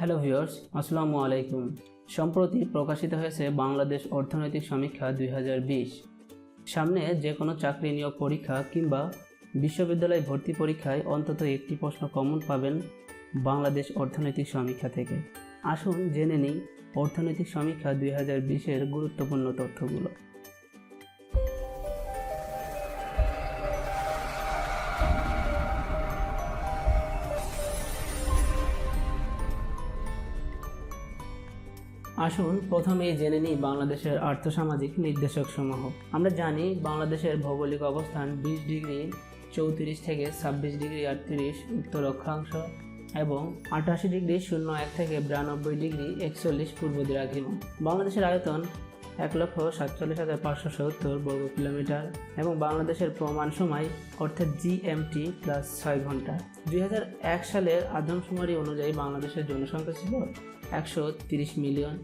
Hello viewers আসসালামু আলাইকুম। সম্প্রতি প্রকাশিত হয়েছে বাংলাদেশ অর্থনৈতিক সমীক্ষা দুই হাজার বিশ। সামনে যে কোনো চাকরি নিয়োগ পরীক্ষা কিংবা বিশ্ববিদ্যালয় ভর্তি পরীক্ষায় অন্তত একটি প্রশ্ন কমন পাবেন বাংলাদেশ অর্থনৈতিক সমীক্ষা থেকে। আসুন জেনে নিই অর্থনৈতিক সমীক্ষা দুই হাজার বিশের গুরুত্বপূর্ণ তথ্যগুলো। আসুন প্রথমেই জেনে নিই বাংলাদেশের আর্থসামাজিক নির্দেশক সমূহ আমরা জানি বাংলাদেশের ভৌগোলিক অবস্থান বিশ ডিগ্রি, চৌত্রিশ থেকে ছাব্বিশ ডিগ্রি আটত্রিশ উত্তর অক্ষাংশ এবং আটাশি ডিগ্রি শূন্য এক থেকে বিরানব্বই ডিগ্রি একচল্লিশ পূর্ব দ্রাঘিম বাংলাদেশের আয়তন এক লক্ষ সাতচল্লিশ হাজার পাঁচশো সত্তর বর্গ কিলোমিটার এবং বাংলাদেশের প্রমাণ সময় অর্থাৎ জিএমটি প্লাস ছয় ঘণ্টা। দুই হাজার এক সালের আদমশুমারি অনুযায়ী বাংলাদেশের জনসংখ্যা ছিল একশো তিরিশ মিলিয়ন।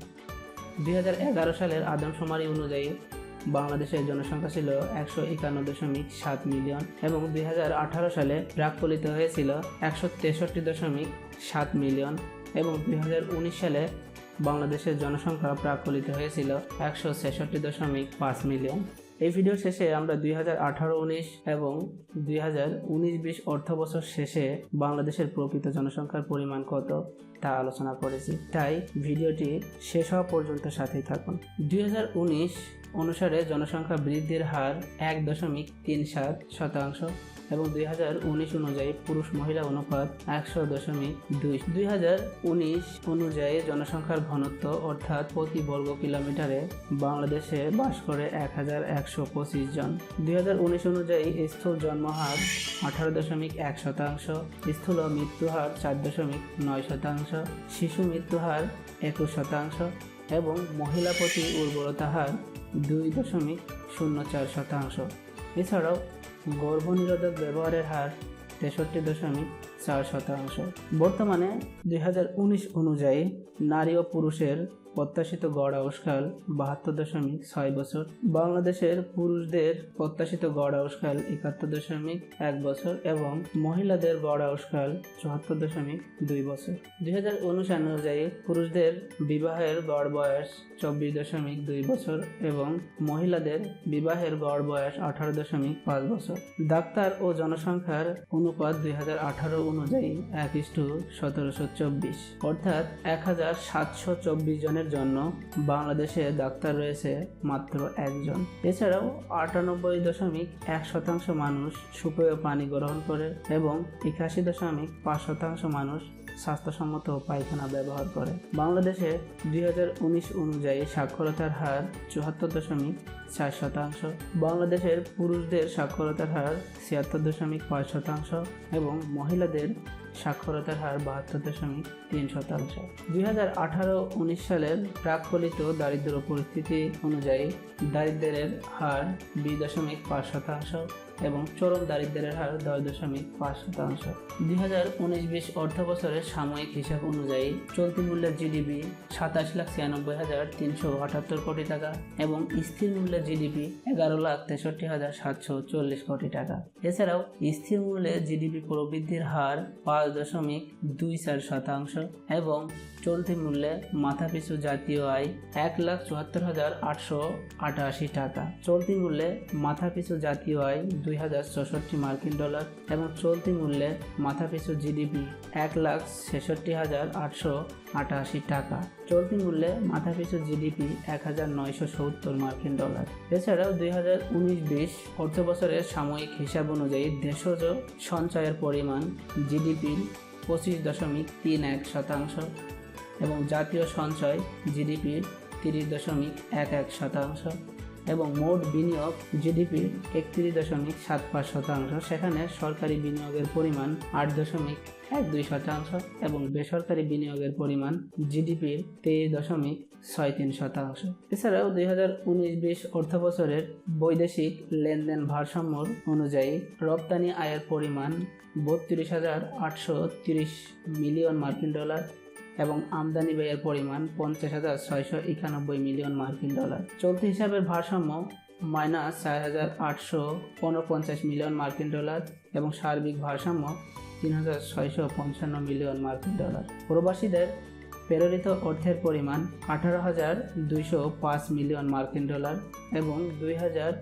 দুই হাজার এগারো সালের আদমশুমারি অনুযায়ী বাংলাদেশের জনসংখ্যা ছিল একশো একান্ন দশমিক সাত মিলিয়ন এবং দুই হাজার আঠারো সালে প্রাকফলিত হয়েছিল একশো তেষট্টি দশমিক সাত মিলিয়ন এবং দু হাজার উনিশ সালে বাংলাদেশের জনসংখ্যা প্রাকফলিত হয়েছিল একশো ছেষট্টি দশমিক পাঁচ মিলিয়ন। এই ভিডিও শেষে আমরা দুই হাজার আঠারো উনিশ এবং দুই হাজার উনিশ বিশ অর্থ বছর শেষে বাংলাদেশের প্রকৃত জনসংখ্যার পরিমাণ কত তা আলোচনা করেছি। তাই ভিডিওটি শেষ হওয়া পর্যন্ত সাথেই থাকুন। দুই হাজার উনিশ অনুসারে জনসংখ্যা বৃদ্ধির হার এক দশমিক তিন সাত শতাংশ। এবং দুই হাজার উনিশ অনুযায়ী পুরুষ মহিলা অনুপাত একশো দশমিক দুই। দুই হাজার উনিশ অনুযায়ী জনসংখ্যার ঘনত্ব অর্থাৎ প্রতি বর্গ কিলোমিটারে বাংলাদেশে বাস করে এক হাজার একশো পঁচিশ জন। দুই হাজার উনিশ অনুযায়ী স্থূল জন্মহার আঠারো দশমিক এক শতাংশ, স্থূল মৃত্যুহার চার দশমিক নয় শতাংশ, শিশু মৃত্যুহার একুশ শতাংশ এবং মহিলা প্রতি উর্বরতা হার দুই দশমিক শূন্য চার শতাংশ। এছাড়াও গর্ভনিরোধক ব্যবহারের হার তেষট্টি দশমিক চার শতাংশ। বর্তমানে দু হাজার উনিশ অনুযায়ী নারী ও পুরুষের প্রত্যাশিত গড় আউসকাল বাহাত্তর দশমিক ছয় বছর। বাংলাদেশের পুরুষদের প্রত্যাশিত গড় আউসকাল একাত্তর দশমিক এক বছর এবং মহিলাদের গড় আউসকাল চুয়াত্তর দশমিক দুই বছর। দুই হাজার অনুযায়ী পুরুষদের বিবাহের গড় বয়স চব্বিশ দশমিক দুই বছর এবং মহিলাদের বিবাহের গড় বয়স আঠারো দশমিক পাঁচ বছর। ডাক্তার ও জনসংখ্যার অনুপাত দুই হাজার আঠারো অনুযায়ী এক ইস্টু সতেরোশো চব্বিশ। অর্থাৎ এক হাজার সাতশো চব্বিশ জনের জন্য বাংলাদেশে ডাক্তার রয়েছে মাত্র একজন। এছাড়াও আটানব্বই দশমিক এক শতাংশ মানুষ সুপেয় পানি গ্রহণ করে এবং একাশি দশমিক পাঁচ শতাংশ মানুষ স্বাস্থ্যসম্মত পায়খানা ব্যবহার করে। বাংলাদেশে দুই হাজার উনিশ অনুযায়ী সাক্ষরতার হার চুয়াত্তর দশমিক চার শতাংশ। বাংলাদেশের পুরুষদের সাক্ষরতার হার ছিয়াত্তর দশমিক পাঁচ শতাংশ এবং মহিলাদের সাক্ষরতার হার বাহাত্তর দশমিক তিন শতাংশ। দুই হাজার আঠারো উনিশ সালের প্রাকলিত দারিদ্র পরিস্থিতি অনুযায়ী দারিদ্রের হার দুই দশমিক পাঁচ শতাংশ। এবং চরম দারিদ্র্যের হার দশ দশমিক পাঁচ শতাংশ। দুই হাজার উনিশ বিশ অর্থ বছরের সাময়িক হিসাব অনুযায়ী চলতি মূল্যের জিডিপি সাতাশ লাখ ছিয়ানব্বই হাজার তিনশো আটাত্তর কোটি টাকা এবং স্থির মূল্যের জিডিপি এগারো লাখ তেষট্টি হাজার সাতশো চল্লিশ কোটি টাকা। এছাড়াও স্থির মূল্যে জিডিপি প্রবৃদ্ধির হার পাঁচ দশমিক দুই চার শতাংশ এবং চলতি মূল্যে মাথাপিছু জাতীয় আয় এক লাখ চুয়াত্তর হাজার আটশো আটাশি টাকা। চলতি মূল্যে মাথাপিছু জাতীয় আয় দুই হাজার চৌষট্টি মার্কিন ডলার এবং চলতি মূল্যে মাথাপিছু জিডিপি এক লাখ ছেষট্টি হাজার আটশো আটাশি টাকা। চলতি মূল্যে মাথাপিছু জিডিপি এক হাজার নয়শো সত্তর মার্কিন ডলার। এছাড়াও দুই হাজার উনিশ বিশ অর্থ বছরের সাময়িক হিসাব অনুযায়ী দেশজ সঞ্চয়ের পরিমাণ জিডিপির পঁচিশ দশমিক তিন এক শতাংশ এবং জাতীয় সঞ্চয় জিডিপির তিরিশ দশমিক এক এক শতাংশ এবং মোট বিনিয়োগ জিডিপির একত্রিশ দশমিক সাত পাঁচ শতাংশ। সেখানে সরকারি বিনিয়োগের পরিমাণ আট দশমিক এক দুই শতাংশ এবং বেসরকারি বিনিয়োগের পরিমাণ জিডিপির তেইশ দশমিক ছয় তিন শতাংশ। এছাড়াও দুই হাজার উনিশ বিশ অর্থ বছরের বৈদেশিক লেনদেন ভারসাম্য অনুযায়ী রপ্তানি আয়ের পরিমাণ বত্রিশ হাজার আটশো তিরিশ মিলিয়ন মার্কিন ডলার এবং আমদানি ব্যয়ের পরিমাণ পঞ্চাশ হাজার ছয়শো একানব্বই মিলিয়ন মার্কিন ডলার। চলতি হিসাবের ভারসাম্য মাইনাস চার হাজার আটশো পঞ্চাশ মিলিয়ন মার্কিন ডলার এবং সার্বিক ভারসাম্য তিন হাজার ছয়শো পঞ্চান্ন মিলিয়ন মার্কিন ডলার। প্রবাসীদের প্রেরিত অর্থের পরিমাণ আঠারো হাজার দুইশো পাঁচ মিলিয়ন মার্কিন ডলার এবং দুই হাজার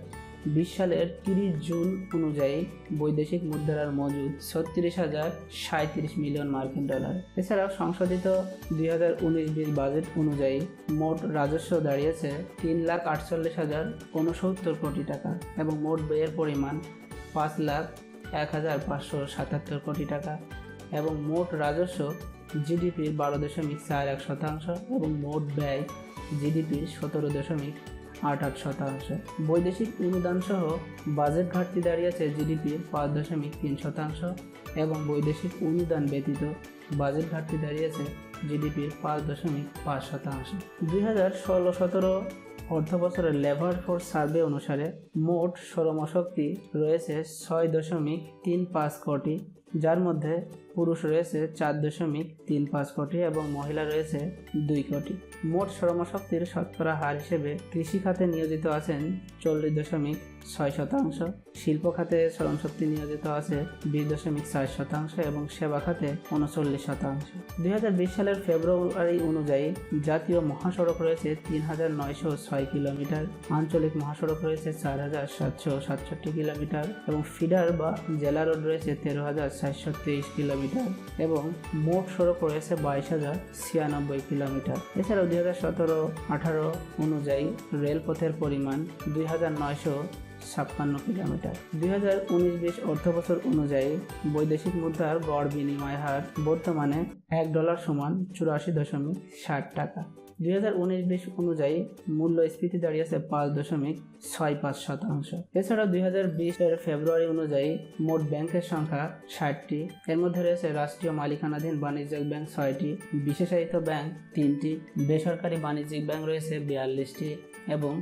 বিশ সালের তিরিশ জুন অনুযায়ী বৈদেশিক মুদ্রার মজুদ ছত্রিশ হাজার সাঁত্রিশ মিলিয়ন মার্কিন ডলার। এছাড়াও সংশোধিত দুই হাজার উনিশ বিশ বাজেট অনুযায়ী মোট রাজস্ব দাঁড়িয়েছে তিন লাখ আটচল্লিশ হাজার উনসত্তর কোটি টাকা এবং মোট ব্যয়ের পরিমাণ পাঁচ লাখ এক হাজার পাঁচশো সাতাত্তর কোটি টাকা এবং মোট রাজস্ব জিডিপির বারো দশমিক চার এক শতাংশ এবং মোট ব্যয় জিডিপির সতেরো দশমিক আট আট শতাংশ। বৈদেশিক অনুদান সহ বাজেট ঘাটতি দাঁড়িয়েছে জিডিপির পাঁচ দশমিক তিন শতাংশ এবং বৈদেশিক অনুদান ব্যতীত বাজেট ঘাটতি দাঁড়িয়েছে জিডিপির পাঁচ দশমিক পাঁচ শতাংশ। দুই হাজার ষোলো, সতেরো অর্থ বছরের লেবার ফোর্স সার্ভে অনুসারে মোট শ্রমশক্তি রয়েছে ছয় দশমিক তিন পাঁচ কোটি, যার মধ্যে পুরুষ রয়েছে চার দশমিক তিন পাঁচ কোটি এবং মহিলা রয়েছে দুই কোটি। মোট শ্রমশক্তির শতকরা হার হিসেবে কৃষি খাতে নিয়োজিত আছেন চল্লিশ দশমিক ছয় শতাংশ। শিল্প খাতে শ্রমশক্তি নিয়োজিত আছে বিশ দশমিক চার শতাংশ এবং সেবা খাতে উনচল্লিশ শতাংশ। দুই হাজার বিশ সালের ফেব্রুয়ারি অনুযায়ী জাতীয় মহাসড়ক রয়েছে তিন হাজার নয়শো ছয় কিলোমিটার, আঞ্চলিক মহাসড়ক রয়েছে চার হাজার সাতশো সাতষট্টি কিলোমিটার এবং ফিডার বা জেলা রোড রয়েছে তেরো হাজার চারশো তেইশ কিলোমিটার। এবং মোট সড়ক রয়েছে বাইশ হাজার ছিয়ানব্বই কিলোমিটার। এছাড়াও দুই হাজার সতেরো, আঠারো অনুযায়ী রেলপথের পরিমাণ দুই হাজার নয়শো ছাপ্পান্ন কিলোমিটার। দুই হাজার উনিশ বিশ অর্থ বছর অনুযায়ী বৈদেশিক মুদ্রার গড় বিনিময় হার বর্তমানে এক ডলার সমান চুরাশি দশমিক ষাট টাকা। দুই হাজার উনিশ বিশ অনুযায়ী মূল্যস্ফীতি দাঁড়িয়েছে পাঁচ দশমিক ছয় পাঁচ শতাংশ। এছাড়া দুই হাজার বিশের ফেব্রুয়ারি অনুযায়ী মোট ব্যাংকের সংখ্যা ষাটটি। এর মধ্যে রয়েছে রাষ্ট্রীয় মালিকানাধীন বাণিজ্যিক ব্যাংক ছয়টি, বিশেষায়িত ব্যাংক তিনটি, বেসরকারি বাণিজ্যিক ব্যাংক রয়েছে বিয়াল্লিশটি এবং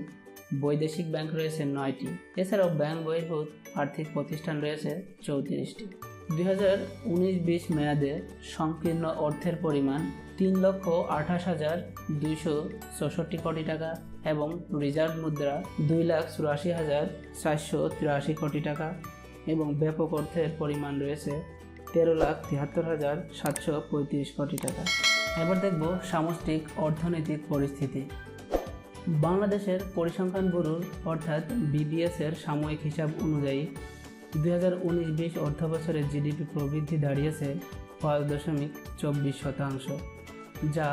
বৈদেশিক ব্যাংক রয়েছে নয়টি। এছাড়াও ব্যাংক বহির্ভূত আর্থিক প্রতিষ্ঠান রয়েছে চৌত্রিশটি। দুই হাজার উনিশ বিশ মেয়াদে সংকীর্ণ অর্থের পরিমাণ তিন লক্ষ আঠাশ হাজার দুইশো চৌষট্টি কোটি টাকা এবং রিজার্ভ মুদ্রা দুই লাখ চুরাশি হাজার চারশো তিরাশি কোটি টাকা এবং ব্যাপক অর্থের পরিমাণ রয়েছে তেরো লাখ তিয়াত্তর হাজার সাতশো পঁয়ত্রিশ কোটি টাকা। এবার দেখব সামষ্টিক অর্থনৈতিক পরিস্থিতি। বাংলাদেশের পরিসংখ্যান ব্যুরোর অর্থাৎ বিবিএস এর সাময়িক হিসাব অনুযায়ী দুই হাজার উনিশ বিশ অর্থ বছরের জিডিপি প্রবৃদ্ধি দাঁড়িয়েছে পাঁচ দশমিক চব্বিশ শতাংশ। যা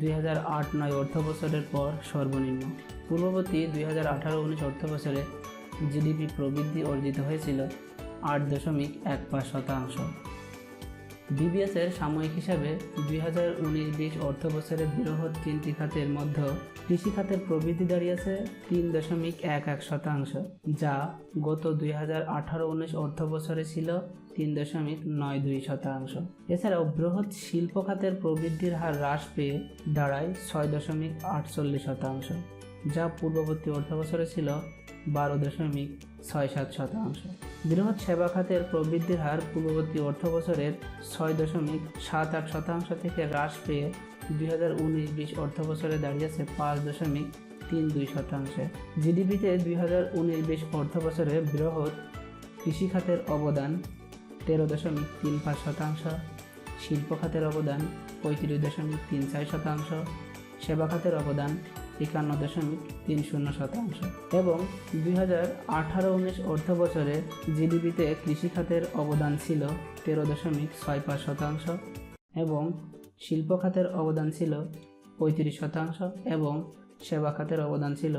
দুই হাজার আট নয় অর্থবছরের পর সর্বনিম্ন। পূর্ববর্তী দুই হাজার আঠারো উনিশ অর্থবছরে জিডিপি প্রবৃদ্ধি অর্জিত হয়েছিল আট দশমিক এক পাঁচ শতাংশ। বিবিএসের সাময়িক হিসাবে দুই হাজার উনিশ বিশ অর্থ বৃহৎ তিনটি খাতের মধ্যে কৃষি খাতের প্রবৃদ্ধি দাঁড়িয়েছে তিন দশমিক এক এক শতাংশ, যা গত দুই হাজার আঠারো উনিশ অর্থ বছরে ছিল তিন দশমিক নয় দুই শতাংশ। এছাড়াও বৃহৎ শিল্প খাতের প্রবৃদ্ধির হার হ্রাস পেয়ে দাঁড়ায় ছয় দশমিক আটচল্লিশ শতাংশ। যা পূর্ববর্তী অর্থ বছরে ছিল বারো দশমিক ছয় সাত শতাংশ। বৃহৎ সেবা খাতের প্রবৃদ্ধির হার পূর্ববর্তী অর্থ বছরের ছয় দশমিক সাত আট শতাংশ থেকে হ্রাস পেয়ে দুই হাজার উনিশ বিশ অর্থ বছরে দাঁড়িয়েছে পাঁচ দশমিক তিন দুই শতাংশে। জিডিপিতে দুই হাজার উনিশ বিশ অর্থ বছরে বৃহৎ কৃষি খাতের অবদান তেরো দশমিক তিন পাঁচ শতাংশ, শিল্প খাতের অবদান পঁয়ত্রিশ দশমিক তিন চার শতাংশ, সেবা খাতের অবদান একান্ন দশমিক তিন শূন্য শতাংশ এবং দুই হাজার আঠারো উনিশ অর্থ বছরে জিডিপিতে কৃষিখাতের অবদান ছিল তেরো দশমিক ছয় পাঁচ শতাংশ এবং শিল্প খাতের অবদান ছিল পঁয়ত্রিশ শতাংশ এবং সেবা খাতের অবদান ছিল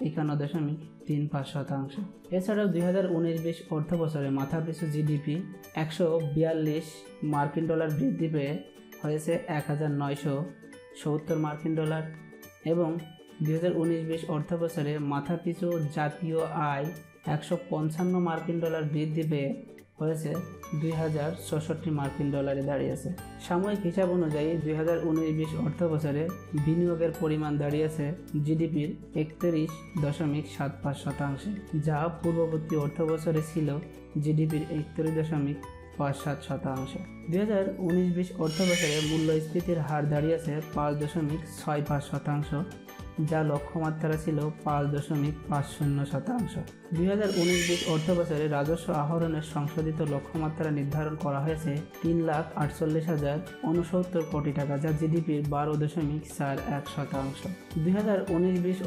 একান্ন দশমিক তিন পাঁচ শতাংশ। এছাড়াও দুই হাজার উনিশ বিশ অর্থ বছরে মাথাপিছু জিডিপি একশো বিয়াল্লিশ মার্কিন ডলার বৃদ্ধি পেয়ে হয়েছে এক হাজার নয়শো সত্তর মার্কিন ডলার এবং দুই হাজার উনিশ বিশ অর্থ বছরে মাথাপিছু জাতীয় আয় একশো পঞ্চান্ন মার্কিন ডলার বৃদ্ধি পেয়ে হয়েছে দুই হাজার ছষট্টি মার্কিন ডলারে দাঁড়িয়েছে সাময়িক হিসাব অনুযায়ী দুই হাজার উনিশ বিশ অর্থ বছরে বিনিয়োগের পরিমাণ দাঁড়িয়েছে জিডিপির একত্রিশ দশমিক সাত পাঁচ শতাংশে, যা পূর্ববর্তী অর্থ বছরে ছিল জিডিপির একত্রিশ দশমিক পাঁচ সাত শতাংশ। দুই হাজার উনিশ বিশ অর্থ বছরে মূল্যস্ফীতির হার দাঁড়িয়েছে পাঁচ দশমিক ছয় পাঁচ শতাংশ। যা লক্ষ্যমাত্রা ছিল পাঁচ দশমিক পাঁচ শূন্য শতাংশ। দুই হাজার উনিশ বিশ রাজস্ব আহরণের সংশোধিত লক্ষ্যমাত্রা নির্ধারণ করা হয়েছে তিন লাখ আটচল্লিশ হাজার উনসত্তর কোটি টাকা, যা জিডিপির বারো দশমিক চার এক শতাংশ। দুই হাজার উনিশ বিশ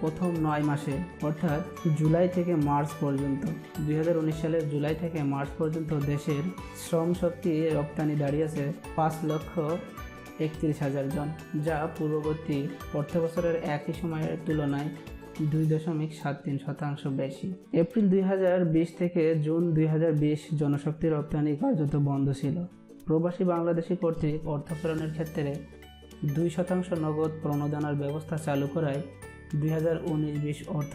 প্রথম নয় মাসে, অর্থাৎ জুলাই থেকে মার্চ পর্যন্ত। দুই হাজার উনিশ সালের জুলাই থেকে মার্চ পর্যন্ত দেশের শ্রম শক্তি রপ্তানি দাঁড়িয়েছে পাঁচ লক্ষ একত্রিশ হাজার জন, যা পূর্ববর্তী অর্থ বছরের একই সময়ের তুলনায় দুই দশমিক সাত তিন শতাংশ বেশি। এপ্রিল দুই হাজার বিশ থেকে জুন দুই হাজার বিশ জনশক্তি রপ্তানি কার্যত বন্ধ ছিল। প্রবাসী বাংলাদেশি কর্তৃক অর্থ প্রেরণের ক্ষেত্রে দুই শতাংশ নগদ প্রণোদনার ব্যবস্থা চালু করায় দুই হাজার উনিশ বিশ অর্থ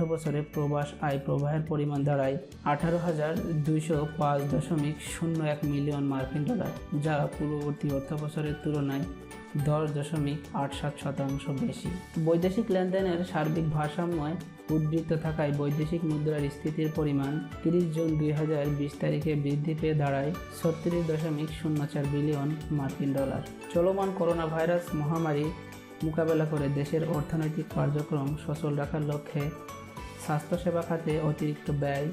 প্রবাস আয় প্রবাহের পরিমাণ দাঁড়ায় আঠারো হাজার দুইশো পাঁচ দশমিক শূন্য এক মিলিয়ন মার্কিন ডলার, যা পূর্ববর্তী অর্থ বছরের তুলনায় দশ দশমিক আট সাত শতাংশ বেশি। বৈদেশিক লেনদেনের সার্বিক ভারসাম্যয় উদ্বৃত্ত থাকায় বৈদেশিক মুদ্রার স্থিতির পরিমাণ তিরিশ জুন দুই হাজার বিশ তারিখে বৃদ্ধি পেয়ে দাঁড়ায় ছত্রিশ দশমিক শূন্য চার বিলিয়ন মার্কিন ডলার। চলমান করোনা ভাইরাস মহামারী মোকাবেলা করে দেশের অর্থনৈতিক কার্যক্রম সচল রাখার লক্ষ্যে স্বাস্থ্যসেবা খাতে অতিরিক্ত ব্যয়,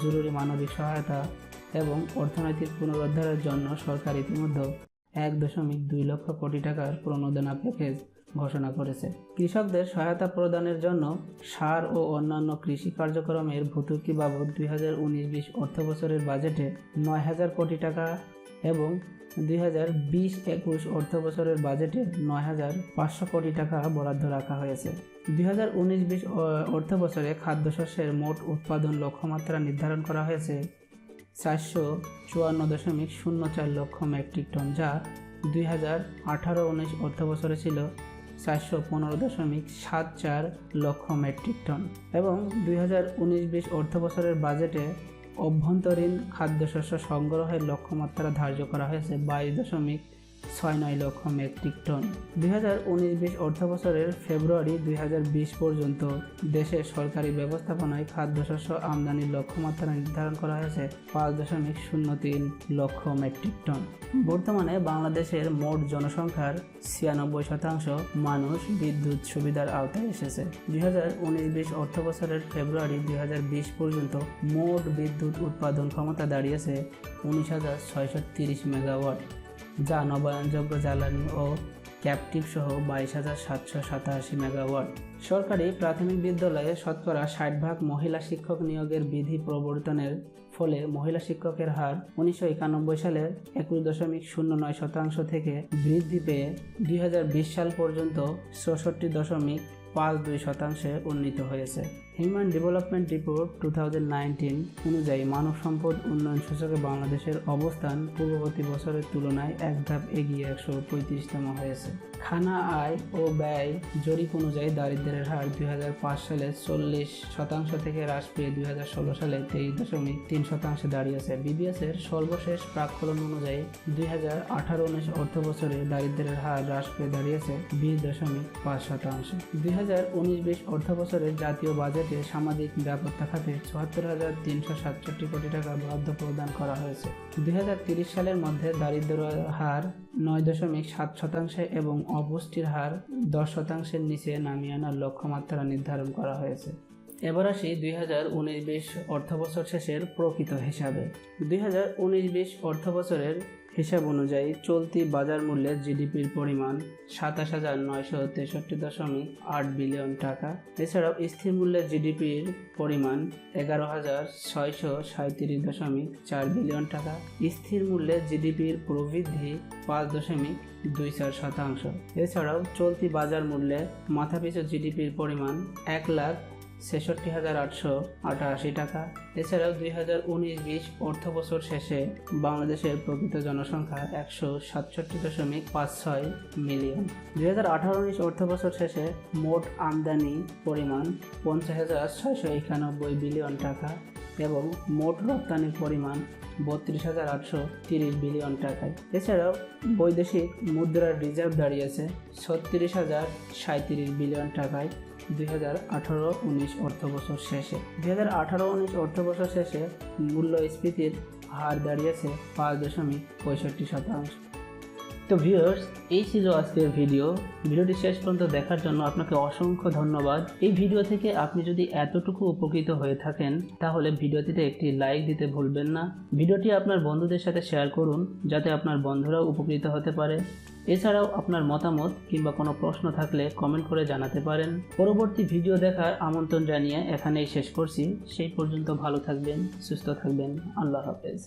জরুরি মানবিক সহায়তা এবং অর্থনৈতিক পুনরুদ্ধারের জন্য সরকার ইতিমধ্যে এক দশমিক দুই লক্ষ কোটি টাকার প্রণোদনা প্যাকেজ ঘোষণা করেছে। কৃষকদের সহায়তা প্রদানের জন্য সার ও অন্যান্য কৃষি কার্যক্রমের ভর্তুকি বাবদ দুই হাজার উনিশ বিশ অর্থ বছরের বাজেটে নয় হাজার কোটি টাকা এবং দুই হাজার বিশ একুশ অর্থ বছরের বাজেটে নয় হাজার পাঁচশো কোটি টাকা বরাদ্দ রাখা হয়েছে। দুই হাজার উনিশ বিশ অর্থ বছরে খাদ্যশস্যের মোট উৎপাদন লক্ষ্যমাত্রা নির্ধারণ করা হয়েছে চারশো চুয়ান্ন দশমিক শূন্য চার লক্ষ মেট্রিক টন, যা দুই হাজার আঠারো উনিশ অর্থ বছরে ছিল চারশো পনেরো দশমিক সাত চার লক্ষ মেট্রিক টন। এবং দুই হাজার উনিশ বিশ অর্থ বছরের বাজেটে অভ্যন্তরীণ খাদ্যশস্য সংগ্রহের লক্ষ্যমাত্রা ধার্য করা হয়েছে। বাইশ দশমিক ছয় নয় লক্ষ মেট্রিক টন। দুই হাজার উনিশ বিশ অর্থ বছরের ফেব্রুয়ারি দুই হাজার বিশ পর্যন্ত দেশের সরকারি ব্যবস্থাপনায় খাদ্যশস্য আমদানির লক্ষ্যমাত্রা নির্ধারণ করা হয়েছে পাঁচ দশমিক শূন্য তিন লক্ষ মেট্রিক টন। বর্তমানে বাংলাদেশের মোট জনসংখ্যার ছিয়ানব্বই শতাংশ মানুষ বিদ্যুৎ সুবিধার আওতায় এসেছে। দুই হাজার উনিশ বিশ অর্থ বছরের ফেব্রুয়ারি দুই হাজার বিশ পর্যন্ত মোট বিদ্যুৎ উৎপাদন ক্ষমতা দাঁড়িয়েছে উনিশ হাজার ছয়শো তিরিশ মেগাওয়াট। যা নবায়নযোগ্য জ্বালানি ও ক্যাপটিভ সহ বাইশ হাজার সাতশো সাতাশি মেগাওয়াট। সরকারি প্রাথমিক বিদ্যালয়ে শতকরা ষাট ভাগ মহিলা শিক্ষক নিয়োগের বিধি প্রবর্তনের ফলে মহিলা শিক্ষকের হার উনিশশো একানব্বই সালের একুশ দশমিক শূন্য নয় শতাংশ থেকে বৃদ্ধি পেয়ে দুই হাজার বিশ সাল পর্যন্ত চৌষট্টি দশমিক পাঁচ দুই শতাংশে উন্নীত হয়েছে। হিউম্যান ডেভেলপমেন্ট রিপোর্ট টু অনুযায়ী মানব সম্পদ উন্নয়ন সূচকে বাংলাদেশের অবস্থান পূর্ববর্তী বছরের তুলনায় এক ধাপ এগিয়ে একশো পঁয়ত্রিশতম হয়েছে। খানা আয় ও ব্যয় জরিপ অনুযায়ী দারিদ্র্যের হার দুই সালে চল্লিশ শতাংশ থেকে হ্রাস পেয়ে দুই হাজার ষোলো সালে তেইশ দশমিক তিন শতাংশে দাঁড়িয়েছে। বিবিএস এর সর্বশেষ প্রাক্কলন অনুযায়ী দুই হাজার আঠারো উনিশ অর্থ বছরে দারিদ্র্যের হার হ্রাস পেয়ে দাঁড়িয়েছে বিশ দশমিক পাঁচ শতাংশ। দুই হাজার উনিশ বিশ অর্থ বছরের জাতীয় বাজেটে সামাজিক নিরাপত্তা খাতে চুয়াত্তর হাজার তিনশো সাতষট্টি কোটি টাকা বরাদ্দ প্রদান করা হয়েছে। দুই সালের মধ্যে দারিদ্র হার নয় দশমিক সাত শতাংশে এবং অপুষ্টির হার দশ শতাংশের নিচে নামিয়ে আনার লক্ষ্যমাত্রা নির্ধারণ করা হয়েছে। এবার আসি দুই হাজার উনিশ বিশ অর্থবছর শেষের প্রকৃত হিসাবে। দুই হাজার উনিশ বিশ অর্থবছরের হিসাব অনুযায়ী চলতি বাজার মূল্যের জিডিপির পরিমাণ সাতাশ হাজার নয়শো তেষট্টি দশমিক আট বিলিয়ন টাকা। এছাড়াও স্থির মূল্যের জিডিপির পরিমাণ এগারো হাজার ছয়শো সাঁত্রিশ দশমিক চার বিলিয়ন টাকা। স্থির মূল্যের জিডিপির প্রবৃদ্ধি পাঁচ দশমিক দুই চার শতাংশ। এছাড়াও চলতি বাজার মূল্যে মাথাপিছু জিডিপির পরিমাণ এক লাখ ছেষট্টি হাজার আটশো আটাশি টাকা। এছাড়াও দুই হাজার উনিশ বিশ অর্থ বছর শেষে বাংলাদেশের প্রকৃত জনসংখ্যা একশো সাতষট্টি দশমিক পাঁচ ছয় মিলিয়ন। দুই হাজার আঠারো উনিশ অর্থ বছর শেষে মোট আমদানি পরিমাণ পঞ্চাশ হাজার ছয়শো একানব্বই বিলিয়ন টাকা এবং মোট রপ্তানির পরিমাণ বত্রিশ হাজার আটশো তিরিশ বিলিয়ন টাকায়। এছাড়াও বৈদেশিক মুদ্রার রিজার্ভ দাঁড়িয়েছে ছত্রিশ হাজার সাঁত্রিশ বিলিয়ন টাকায়। দুই হাজার আঠারো উনিশ অর্থ বছর শেষে। দুই হাজার আঠারো উনিশ অর্থ বছর শেষে মূল্যস্ফীতির হার দাঁড়িয়েছে পাঁচ দশমিক পঁয়ষট্টি শতাংশ। তো ভিউয়ার্স এই ছিল আজকের ভিডিও ভিডিওটি শেষ পর্যন্ত দেখার জন্য আপনাকে অসংখ্য ধন্যবাদ। এই ভিডিও থেকে আপনি যদি এতটুকু উপকৃত হয়ে থাকেন, তাহলে ভিডিওটিতে একটি লাইক দিতে ভুলবেন না। ভিডিওটি আপনার বন্ধুদের সাথে শেয়ার করুন, যাতে আপনার বন্ধুরাও উপকৃত হতে পারে। এছাড়াও আপনার মতামত কিংবা কোনো প্রশ্ন থাকলে কমেন্ট করে জানাতে পারেন। পরবর্তী ভিডিও দেখার আমন্ত্রণ জানিয়ে এখানেই শেষ করছি। সেই পর্যন্ত ভালো থাকবেন, সুস্থ থাকবেন। আল্লাহ হাফেজ।